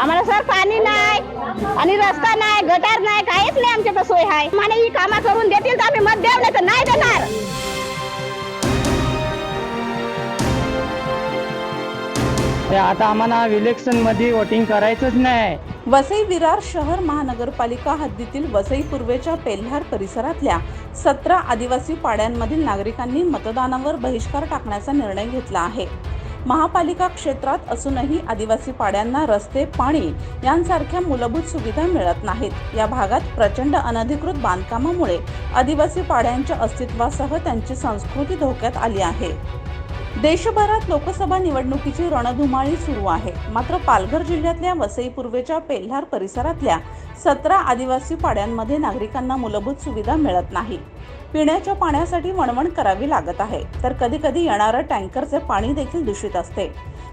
आम्हाला सर पाणी नाही आणि रस्ता नाही गटार नाही काहीच नाही आमच्याकडे सोय आहे. म्हणे ही कामं करून देतील तर आम्ही मत देऊ नाही तर नाही देणार. ते आता आम्हाला इलेक्शनमध्ये वोटिंग करायचंच नाही. वसई विरार शहर महानगरपालिका हद्दीतील वसई पूर्वेच्या पेल्हार परिसरातल्या सतरा आदिवासी पाड्यांमधील नागरिकांनी मतदानावर बहिष्कार टाकण्याचा निर्णय घेतला आहे. महापालिका क्षेत्रात असूनही आदिवासी पाड्यांना रस्ते पाणी यांसारख्या मूलभूत सुविधा मिळत नाहीत. या भागात प्रचंड अनधिकृत बांधकामामुळे आदिवासी पाड्यांच्या अस्तित्वासह त्यांची संस्कृती धोक्यात आली आहे. देशभरात लोकसभा निवडणुकीची रणधुमाळी सुरू आहे. मात्र पालघर जिल्ह्यातल्या वसई पूर्वेच्या पेल्हार परिसरातल्या सतरा आदिवासी पाड्यांमध्ये नागरिकांना मूलभूत सुविधा मिळत नाही. पिण्याच्या पाण्यासाठी वणवण करावी लागत आहे. तर कधी कधी येणारं टँकरचे पाणी देखील दूषित असते.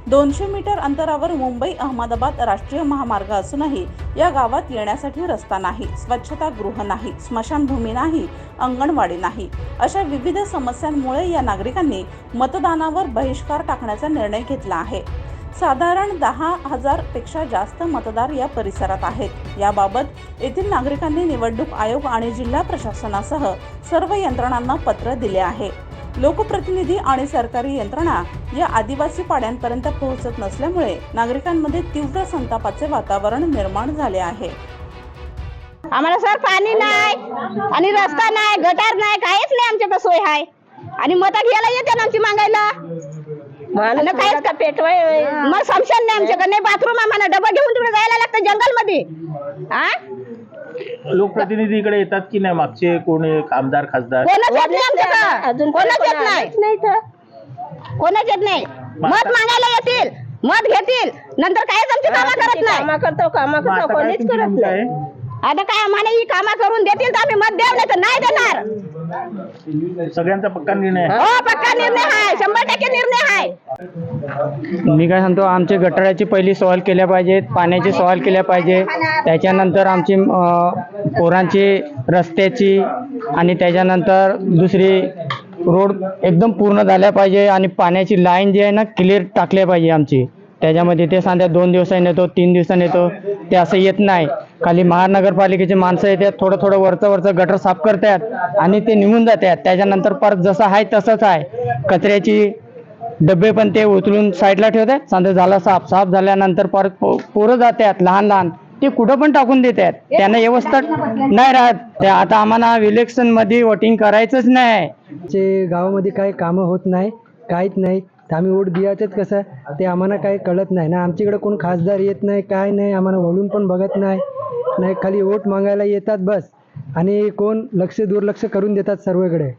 दोनशे मीटर अंतरावर मुंबई अहमदाबाद राष्ट्रीय महामार्ग असूनही या गावात येण्यासाठी रस्ता नाही स्वच्छता गृह नाही स्मशानभूमी नाही अंगणवाडी नाही. अशा विविध समस्यांमुळे या नागरिकांनी मतदानावर बहिष्कार टाकण्याचा निर्णय घेतला आहे. साधारण दहा हजारपेक्षा जास्त मतदार या परिसरात आहेत. याबाबत येथील नागरिकांनी निवडणूक आयोग आणि जिल्हा प्रशासनासह सर्व यंत्रणांना पत्र दिले आहे. लोकप्रतिनिधी आणि सरकारी यंत्रणा या आदिवासी पाड्यांपर्यंत पोहोचत नसल्यामुळे नागरिकांमध्ये तीव्र संतापाचे वातावरण निर्माण झाले आहे. आम्हाला सर पाणी नाही आणि रस्ता नाही गटार नाही काहीच नाही आमच्याकडे सोय आहे. आणि मत घ्यायला येते ना आमची मागायला. काहीच का पेटवाय मग समशन नाही आमच्याकडे नाही बाथरूम आम्हाला डबा घेऊन तिकडे जायला लागतं जंगलमध्ये. हा लोकप्रतिनिधी इकडे येतात की नाही? मागचे कोणी आमदार खासदार? कोणच येत नाही आमच्याकडं. अजून कोणच येत नाही. कोणच येत नाही. मत मागायला येतील. मत घेतील. नंतर काहीच आमची कामं करत नाही. करतो कामं मग आता काय तुमची भूमिका आहे? आता काय आम्हाला ही कामं करून देतील तर आम्ही मत देऊ नाही तर नाही देणार. सगळ्यांचा पक्का निर्णय आहे. हो पक्का निर्णय आहे. शंभर टक्के निर्णय आहे. मी काय सांगतो आमचे गटाराची पहिली सवाल केल्या पाहिजेत पाण्याची सवाल केल्या पाहिजे त्याच्यानंतर आमची अं, पोरांची रस्त्याची आणि त्याच्यानंतर दुसरी रोड एकदम पूर्ण झाल्या पाहिजे आणि पाण्याची लाईन जी आहे ना क्लिअर टाकल्या पाहिजे आमची. त्याच्यामध्ये ते सांगतात दोन दिवसांनी येतो तीन दिवसांनी येतो. ते असं येत नाही. खाली महानगरपालिकेचे माणसं येतात थोडं थोडं वरचं वरचं गटर साफ करतात आणि ते निघून जातात. त्याच्यानंतर परत जसं आहे तसंच आहे. कचऱ्याची डबे पण ते उचलून साईडला ठेवतात. सांगते झाला साफ. साफ झाल्यानंतर परत पोरं जातात लहान लहान. ते कुठं पण टाकून देतात. त्यांना व्यवस्था नाही राहत. ते आता आम्हाला इलेक्शनमध्ये वोटिंग करायचंच नाही. गावामध्ये काही कामं होत नाही काहीच नाही. तर आम्ही वोट द्यायचंच कसं? ते आम्हाला काही कळत नाही ना. आमच्याकडे कोण खासदार येत नाही काय नाही आम्हाला वळून पण बघत नाही. नाही खाली वोट मागायला येतात बस. आणि कोण लक्ष दुर्लक्ष करून देतात सर्वकडे.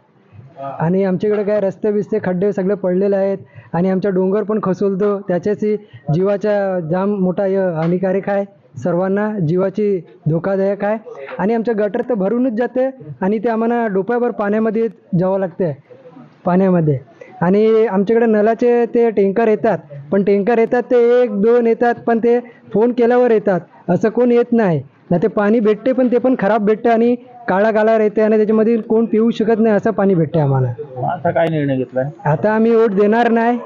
आणि आमच्याकडे काय रस्ते बिस्ते खड्डे सगळे पडलेले आहेत. आणि आमचा डोंगर पण खसोलतो. त्याच्याशी जीवाचा जाम मोठा य हानिकारक आहे. सर्वांना जीवाची धोकादायक आहे. आणि आमचं गटर तर भरूनच जाते. आणि ते आम्हाला डोक्यावर पाण्यामध्ये जावं लागते. पाण्यामध्ये. आणि आमच्याकडे नलाचे ते टँकर येतात पण टँकर येतात ते एक दोन येतात पण ते फोन केल्यावर येतात. असं कोण येत नाही. ना ते पाणी भेटते पण ते पण खराब भेटते आणि काळा काळा येते आणि त्याच्यामध्ये कोण पिऊ शकत नाही असं पाणी भेटते आम्हाला. आता काय निर्णय घेतलाय? आता आम्ही वोट देणार नाही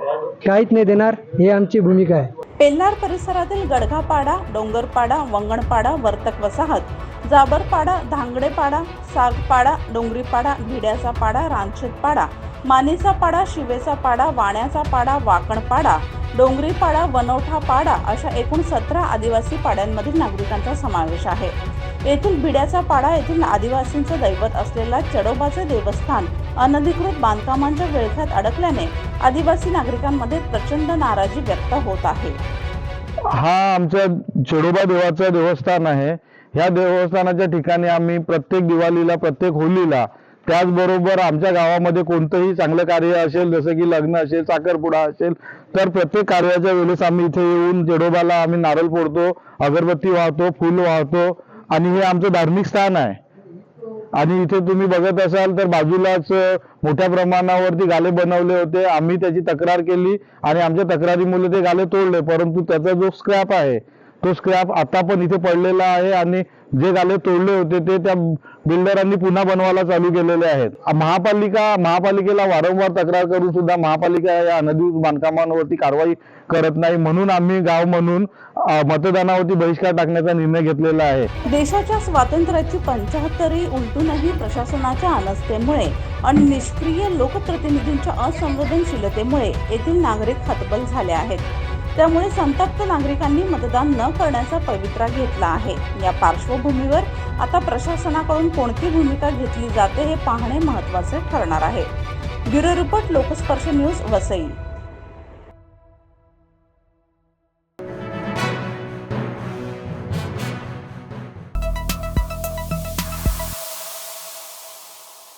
काहीच नाही देणार. हे आमची भूमिका आहे. पेल्लार परिसरातील गडघापाडा डोंगरपाडा वंगणपाडा वर्तक वसाहत जाबरपाडा धांगडेपाडा सागपाडा डोंगरीपाडा भिड्याचा पाडा रानशेतपाडा मानेचा पाडा शिवेचा पाडा वाण्याचा पाडा वाकणपाडा डोंगरीपाडा वनोठा पाडा अशा एकूण सतरा आदिवासी पाड्यांमधील नागरिकांचा समावेश आहे. येथील भिड्याचा पाडा येथील आदिवासींचं दैवत असलेला चडोबाचे देवस्थान अनधिकृत बांधकामांच्या विळख्यात अडकल्याने आदिवासी नागरिकांमध्ये प्रचंड नाराजी व्यक्त होत आहे. हा आमच्या चोडोबा देवाचं देवस्थान आहे. ह्या देवस्थानाच्या ठिकाणी आम्ही प्रत्येक दिवाळीला प्रत्येक होलीला त्याचबरोबर आमच्या गावामध्ये कोणतंही चांगलं कार्य असेल जसं की लग्न असेल साखरपुडा असेल तर प्रत्येक कार्याच्या वेळेस आम्ही इथे येऊन जेडोबाला आम्ही नारळ फोडतो अगरबत्ती वाहतो फुल वाहतो आणि हे आमचं धार्मिक स्थान आहे. आणि इथे तुम्ही बघत असाल तर बाजूलाच मोठ्या प्रमाणावरती गाले बनवले होते. आम्ही त्याची तक्रार केली आणि आमच्या तक्रारीमुळे ते गाले तोडले परंतु त्याचा जो स्क्रॅप आहे तो स्क्रॅप आता पण इथे पडलेला आहे आणि जे गाले तोडले होते ते त्या बिल्डरांनी पुन्हा बनवायला चालू केलेले आहेत. महापालिका महापालिकेला वारंवार तक्रार करून सुद्धा महापालिका या अनधिकृत बांधकामांवरती कारवाई करत नाही म्हणून आम्ही गाव म्हणून मतदानावरती बहिष्कार टाकण्याचा निर्णय घेतलेला आहे. देशाच्या स्वातंत्र्याची पंचाहत्तरी उलटूनही प्रशासनाच्या अनास्थेमुळे आणि निष्क्रिय लोकप्रतिनिधींच्या असंवेदनशीलतेमुळे येथील नागरिक हतबल झाले आहेत. त्यामुळे संतप्त नागरिकांनी मतदान न करण्याचा पवित्रा घेतला आहे. या पार्श्वभूमीवर आता प्रशासनाकडून कोणती भूमिका घेतली जाते हे पाहणे महत्त्वाचे ठरणार आहे. Bureau report Loksparsh news Vasai.